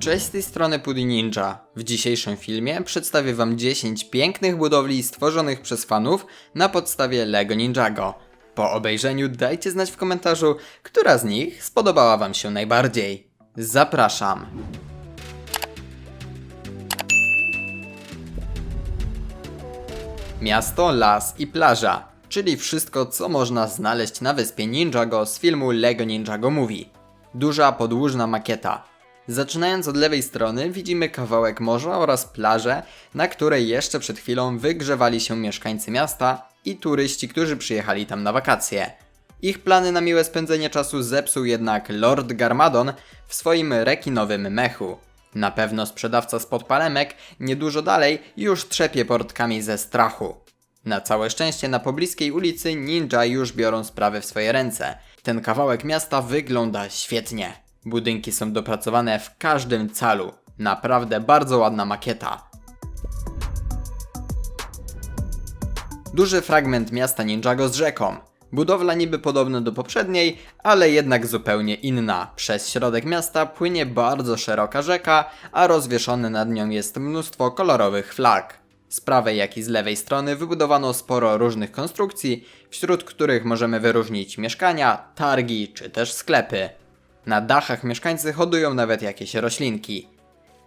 Cześć z tej strony Pudi Ninja. W dzisiejszym filmie przedstawię wam 10 pięknych budowli stworzonych przez fanów na podstawie LEGO Ninjago. Po obejrzeniu dajcie znać w komentarzu, która z nich spodobała wam się najbardziej. Zapraszam. Miasto, las i plaża, czyli wszystko co można znaleźć na wyspie Ninjago z filmu LEGO Ninjago Movie. Duża podłużna makieta. Zaczynając od lewej strony widzimy kawałek morza oraz plażę, na której jeszcze przed chwilą wygrzewali się mieszkańcy miasta i turyści, którzy przyjechali tam na wakacje. Ich plany na miłe spędzenie czasu zepsuł jednak Lord Garmadon w swoim rekinowym mechu. Na pewno sprzedawca spod palemek niedużo dalej już trzepie portkami ze strachu. Na całe szczęście na pobliskiej ulicy ninja już biorą sprawę w swoje ręce. Ten kawałek miasta wygląda świetnie. Budynki są dopracowane w każdym calu. Naprawdę bardzo ładna makieta. Duży fragment miasta Ninjago z rzeką. Budowla niby podobna do poprzedniej, ale jednak zupełnie inna. Przez środek miasta płynie bardzo szeroka rzeka, a rozwieszone nad nią jest mnóstwo kolorowych flag. Z prawej jak i z lewej strony wybudowano sporo różnych konstrukcji, wśród których możemy wyróżnić mieszkania, targi czy też sklepy. Na dachach mieszkańcy hodują nawet jakieś roślinki.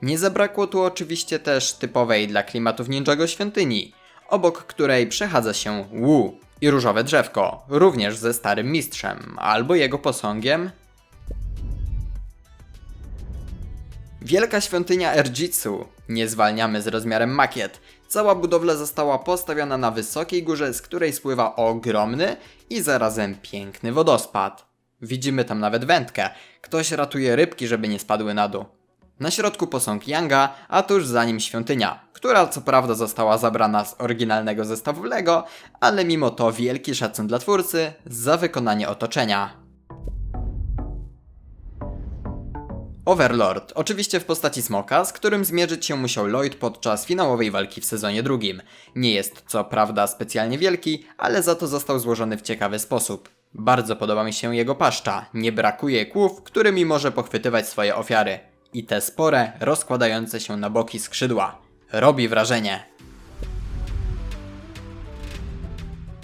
Nie zabrakło tu oczywiście też typowej dla klimatów Ninjago świątyni, obok której przechadza się Wu i różowe drzewko, również ze starym mistrzem, albo jego posągiem. Wielka świątynia Erjitsu. Nie zwalniamy z rozmiarem makiet. Cała budowla została postawiona na wysokiej górze, z której spływa ogromny i zarazem piękny wodospad. Widzimy tam nawet wędkę. Ktoś ratuje rybki, żeby nie spadły na dół. Na środku posąg Yanga, a tuż za nim świątynia, która co prawda została zabrana z oryginalnego zestawu Lego, ale mimo to wielki szacun dla twórcy za wykonanie otoczenia. Overlord, oczywiście w postaci smoka, z którym zmierzyć się musiał Lloyd podczas finałowej walki w sezonie drugim. Nie jest co prawda specjalnie wielki, ale za to został złożony w ciekawy sposób. Bardzo podoba mi się jego paszcza, nie brakuje kłów, którymi może pochwytywać swoje ofiary. I te spore, rozkładające się na boki skrzydła. Robi wrażenie.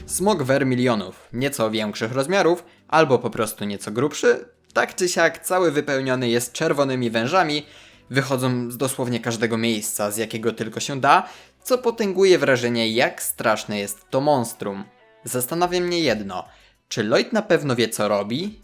Smog Vermilionów, nieco większych rozmiarów, albo po prostu nieco grubszy, tak czy siak cały wypełniony jest czerwonymi wężami, wychodzą z dosłownie każdego miejsca, z jakiego tylko się da, co potęguje wrażenie jak straszne jest to monstrum. Zastanawia mnie jedno, czy Lloyd na pewno wie co robi?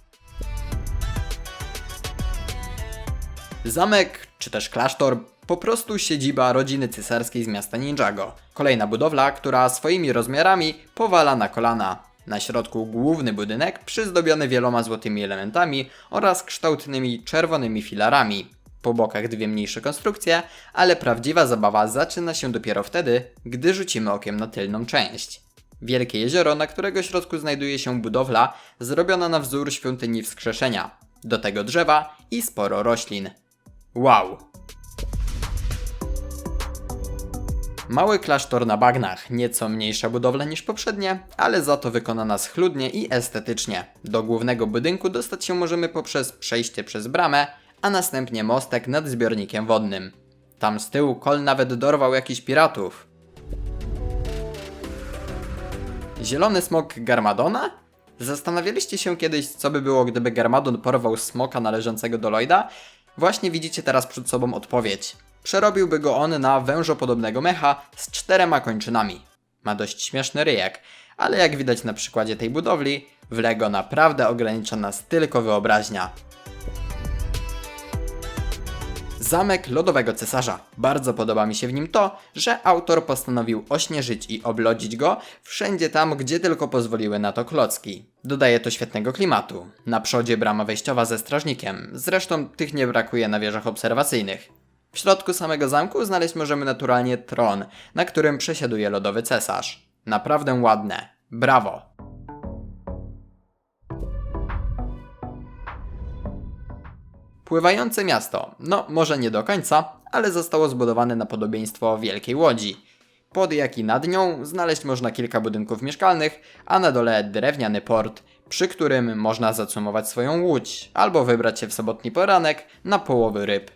Zamek, czy też klasztor, po prostu siedziba rodziny cesarskiej z miasta Ninjago. Kolejna budowla, która swoimi rozmiarami powala na kolana. Na środku główny budynek przyzdobiony wieloma złotymi elementami oraz kształtnymi czerwonymi filarami. Po bokach dwie mniejsze konstrukcje, ale prawdziwa zabawa zaczyna się dopiero wtedy, gdy rzucimy okiem na tylną część. Wielkie jezioro, na którego środku znajduje się budowla zrobiona na wzór świątyni wskrzeszenia. Do tego drzewa i sporo roślin. Wow! Mały klasztor na bagnach, nieco mniejsza budowla niż poprzednie, ale za to wykonana schludnie i estetycznie. Do głównego budynku dostać się możemy poprzez przejście przez bramę, a następnie mostek nad zbiornikiem wodnym. Tam z tyłu Kol nawet dorwał jakichś piratów. Zielony smok Garmadona? Zastanawialiście się kiedyś, co by było, gdyby Garmadon porwał smoka należącego do Lloyda? Właśnie widzicie teraz przed sobą odpowiedź. Przerobiłby go on na wężopodobnego mecha z czterema kończynami. Ma dość śmieszny ryjek, ale jak widać na przykładzie tej budowli, w Lego naprawdę ogranicza nas tylko wyobraźnia. Zamek Lodowego Cesarza. Bardzo podoba mi się w nim to, że autor postanowił ośnieżyć i oblodzić go wszędzie tam, gdzie tylko pozwoliły na to klocki. Dodaje to świetnego klimatu. Na przodzie brama wejściowa ze strażnikiem, zresztą tych nie brakuje na wieżach obserwacyjnych. W środku samego zamku znaleźć możemy naturalnie tron, na którym przesiaduje lodowy cesarz. Naprawdę ładne. Brawo! Pływające miasto. No, może nie do końca, ale zostało zbudowane na podobieństwo wielkiej łodzi. Pod jak i nad nią znaleźć można kilka budynków mieszkalnych, a na dole drewniany port, przy którym można zacumować swoją łódź, albo wybrać się w sobotni poranek na połowy ryb.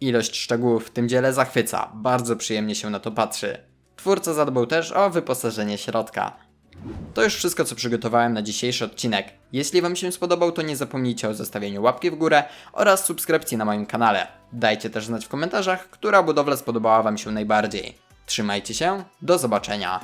Ilość szczegółów w tym dziele zachwyca, bardzo przyjemnie się na to patrzy. Twórca zadbał też o wyposażenie środka. To już wszystko, co przygotowałem na dzisiejszy odcinek. Jeśli Wam się spodobał, to nie zapomnijcie o zostawieniu łapki w górę oraz subskrypcji na moim kanale. Dajcie też znać w komentarzach, która budowla spodobała Wam się najbardziej. Trzymajcie się, do zobaczenia.